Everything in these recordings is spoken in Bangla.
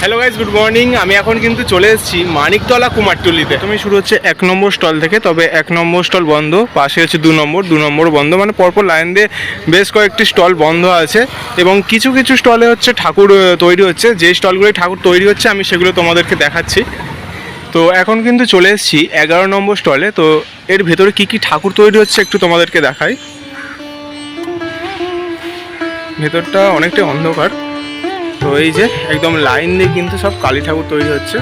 হ্যালো গাইজ গুড মর্নিং আমি এখন কিন্তু চলে এসেছি মানিকতলা কুমারটুলিতে। তুমি শুরু হচ্ছে এক নম্বর স্টল থেকে, তবে এক নম্বর স্টল বন্ধ, পাশে হচ্ছে দু নম্বর দু নম্বর বন্ধ মানে পরপর লাইন দিয়ে বেশ কয়েকটি স্টল বন্ধ আছে। এবং কিছু কিছু স্টলে হচ্ছে ঠাকুর তৈরি হচ্ছে। যে স্টলগুলোয় ঠাকুর তৈরি হচ্ছে, আমি সেগুলো তোমাদেরকে দেখাচ্ছি। তো এখন কিন্তু চলে এসেছি এগারো নম্বর স্টলে। তো এর ভেতরে কি কি ঠাকুর তৈরি হচ্ছে একটু তোমাদেরকে দেখাই। ভেতরটা অনেকটাই অন্ধকার। তো এই যে একদম লাইন দিয়ে কিন্তু সব কালী ঠাকুর তৈরি হচ্ছে।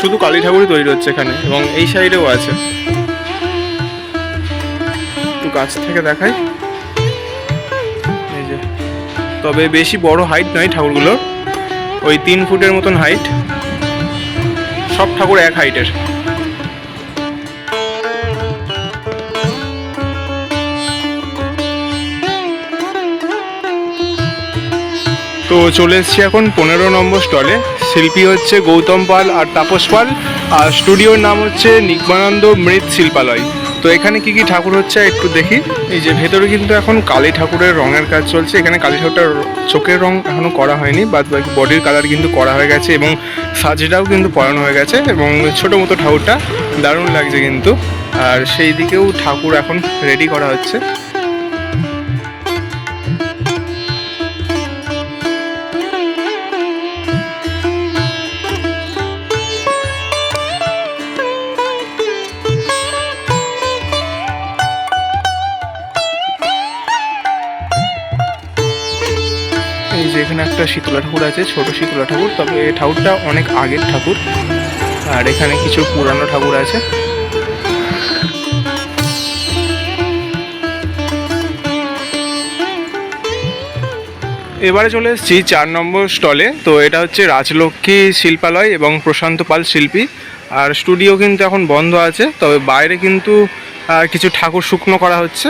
শুধু কালী ঠাকুরই তৈরি হচ্ছে এখানে এবং এই সাইডেও আছে। একটু কাছ থেকে দেখাই। এই যে, তবে বেশি বড় হাইট নয় ঠাকুরগুলোর। ওই তিন ফুটের মতন হাইট সব ঠাকুর এক হাইটের তো চলে এসেছি এখন পনেরো নম্বর স্টলে। শিল্পী হচ্ছে গৌতম পাল আর তাপস পাল। আর স্টুডিওর নাম হচ্ছে নিগমানন্দ মৃৎ শিল্পালয়। তো এখানে কি কি ঠাকুর হচ্ছে একটু দেখি। এই যে ভেতরে কিন্তু এখন কালী ঠাকুরের রঙের কাজ চলছে। এখানে কালী ঠাকুরটার চোখের রং এখনও করা হয়নি বাদ বাকি বডির কালার কিন্তু করা হয়ে গেছে এবং সাজটাও কিন্তু পরানো হয়ে গেছে এবং ছোটো মতো ঠাকুরটা দারুণ লাগছে কিন্তু। আর সেই দিকেও ঠাকুর এখন রেডি করা হচ্ছে। যে এখানে একটা শীতলা ঠাকুর আছে, ছোট শীতলা ঠাকুর। তবে এই ঠাকুরটা অনেক আগের ঠাকুর। আর এখানে কিছু পুরানো ঠাকুর আছে। এবারে চলে এসেছি চার নম্বর স্টলে। তো এটা হচ্ছে রাজলক্ষ্মী শিল্পালয় এবং প্রশান্ত পাল শিল্পী। আর স্টুডিও কিন্তু এখন বন্ধ আছে, তবে বাইরে কিন্তু কিছু ঠাকুর শুকনো করা হচ্ছে।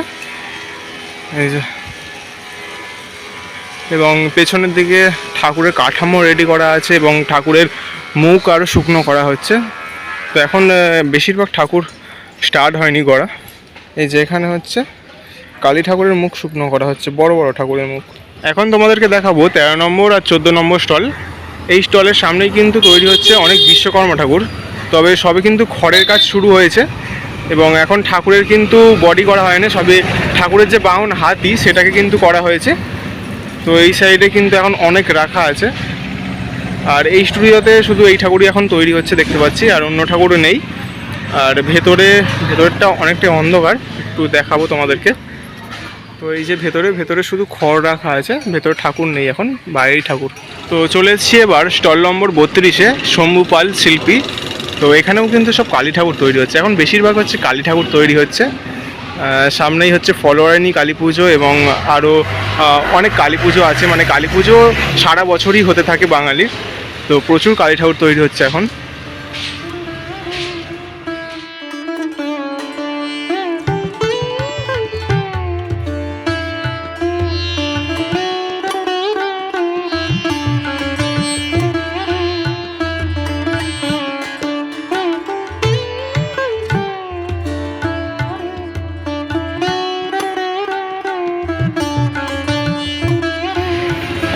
এই যে। এবং পেছনের দিকে ঠাকুরের কাঠামো রেডি করা আছে এবং ঠাকুরের মুখ আরও শুকনো করা হচ্ছে। তো এখন বেশিরভাগ ঠাকুর স্টার্ট হয়নি গড়া। এই যে এখানে হচ্ছে কালী ঠাকুরের মুখ শুকনো করা হচ্ছে, বড় বড় ঠাকুরের মুখ। এখন তোমাদেরকে দেখাবো তেরো নম্বর আর চোদ্দ নম্বর স্টল এই স্টলের সামনেই কিন্তু তৈরি হচ্ছে অনেক বিশ্বকর্মা ঠাকুর, তবে সবে কিন্তু খড়ের কাজ শুরু হয়েছে এবং এখন ঠাকুরের কিন্তু বডি করা হয়নি, সবে ঠাকুরের যে বাহন হাতি, সেটাকে কিন্তু করা হয়েছে। তো এই সাইডে কিন্তু এখন অনেক রাখা আছে। আর এই স্টুডিওতে শুধু এই ঠাকুরই এখন তৈরি হচ্ছে দেখতে পাচ্ছি, আর অন্য ঠাকুরও নেই। আর ভেতরে, ভেতরটা অনেকটাই অন্ধকার, একটু দেখাবো তোমাদেরকে। তো এই যে ভেতরে ভেতরে শুধু খড় রাখা আছে, ভেতরে ঠাকুর নেই এখন, বাইরেই ঠাকুর। তো চলে এসেছি এবার স্টল নম্বর বত্রিশে, শম্ভু পাল শিল্পী। তো এখানেও কিন্তু সব কালী ঠাকুর তৈরি হচ্ছে। এখন বেশিরভাগ হচ্ছে কালী ঠাকুর তৈরি হচ্ছে। সামনেই হচ্ছে ফলোয়ারিনী কালী পুজো এবং আরও অনেক কালী পুজো আছে। মানে কালী পুজো সারা বছরই হতে থাকে বাঙালির। তো প্রচুর কালী ঠাকুর তৈরি হচ্ছে এখন।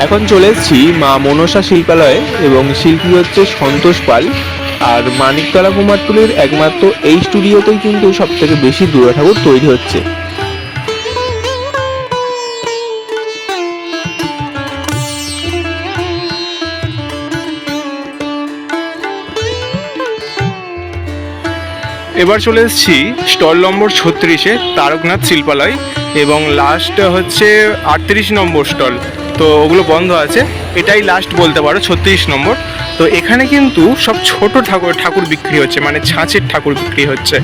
এখন চলে এসেছি মা মনসা শিল্পালয়ে এবং শিল্পী হচ্ছে সন্তোষ পাল। আর মানিকতলা কুমারটুলির একমাত্র এই স্টুডিওতেই কিন্তু সব থেকে বেশি দুর্গা ঠাকুর তৈরি হচ্ছে। এবার চলে এসেছি স্টল নম্বর ছত্রিশে তারকনাথ শিল্পালয় এবং লাস্ট হচ্ছে আটত্রিশ নম্বর স্টল। তো ওগুলো বন্ধ আছে। এটাই লাস্ট বলতে পারো, ছত্রিশ নম্বর। তো এখানে কিন্তু সব ছোট ঠাকুর ঠাকুর বিক্রি হচ্ছে মানে ছাঁচের ঠাকুর বিক্রি হচ্ছে।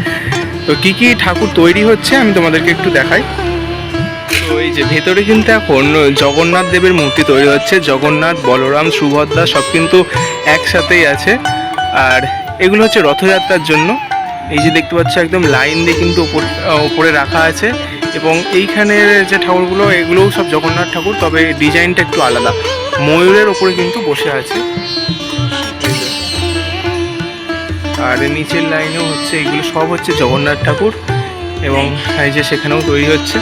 তো কি কি ঠাকুর তৈরি হচ্ছে আমি তোমাদেরকে একটু দেখাই। তো এই যে ভেতরে কিন্তু এখন জগন্নাথ দেবের মূর্তি তৈরি হচ্ছে, জগন্নাথ, বলরাম, সুভদ্রা সব কিন্তু একসাথেই আছে। আর এগুলো হচ্ছে রথযাত্রার জন্য। এই যে দেখতে পাচ্ছ একদম লাইন দিয়ে কিন্তু ওপর রাখা আছে। এবং এইখানের যে ঠাকুরগুলো, এগুলোও সব জগন্নাথ ঠাকুর, তবে ডিজাইনটা একটু আলাদা। ময়ূরের ওপরে কিন্তু বসে আছে। আর নিচের লাইনেও হচ্ছে, এগুলো সব হচ্ছে জগন্নাথ ঠাকুর এবং এই যে সেখানেও তৈরি হচ্ছে।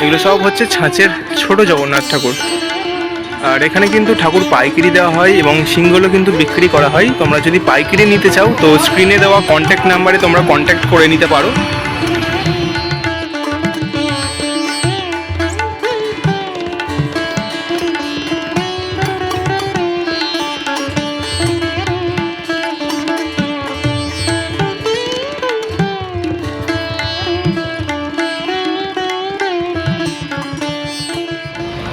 এগুলো সব হচ্ছে ছাঁচের ছোট জগন্নাথ ঠাকুর। আর এখানে কিন্তু ঠাকুর পাইকারি দেওয়া হয় এবং সিংগুলো কিন্তু বিক্রি করা হয়। তোমরা যদি পাইকারি নিতে চাও, তো স্ক্রিনে দেওয়া কন্ট্যাক্ট নাম্বারে তোমরা কন্ট্যাক্ট করে নিতে পারো।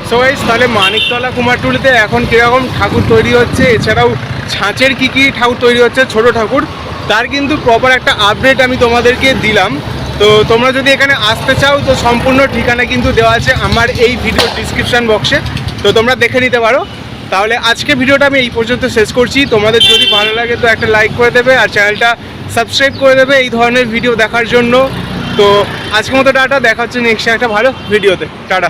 সো তাহলে মানিকতলা কুমারটুলিতে এখন কীরকম ঠাকুর তৈরি হচ্ছে? এছাড়াও ছাঁচের কী কী ঠাকুর তৈরি হচ্ছে? ছোট ঠাকুর। তার কিন্তু প্রপার একটা আপডেট আমি তোমাদেরকে দিলাম। তো তোমরা যদি এখানে আসতে চাও, তো সম্পূর্ণ ঠিকানা কিন্তু দেওয়া আছে আমার এই ভিডিও ডিসক্রিপশন বক্সে তো তোমরা দেখে নিতে পারো। তাহলে আজকে ভিডিওটা আমি এই পর্যন্ত শেষ করছি। তোমাদের যদি ভালো লাগে, তো একটা লাইক করে দেবে আর চ্যানেলটা সাবস্ক্রাইব করে দেবে এই ধরনের ভিডিও দেখার জন্য। তো আজকের মতো টাটা, দেখা হচ্ছে নেক্সট একটা ভালো ভিডিওতে টাটা।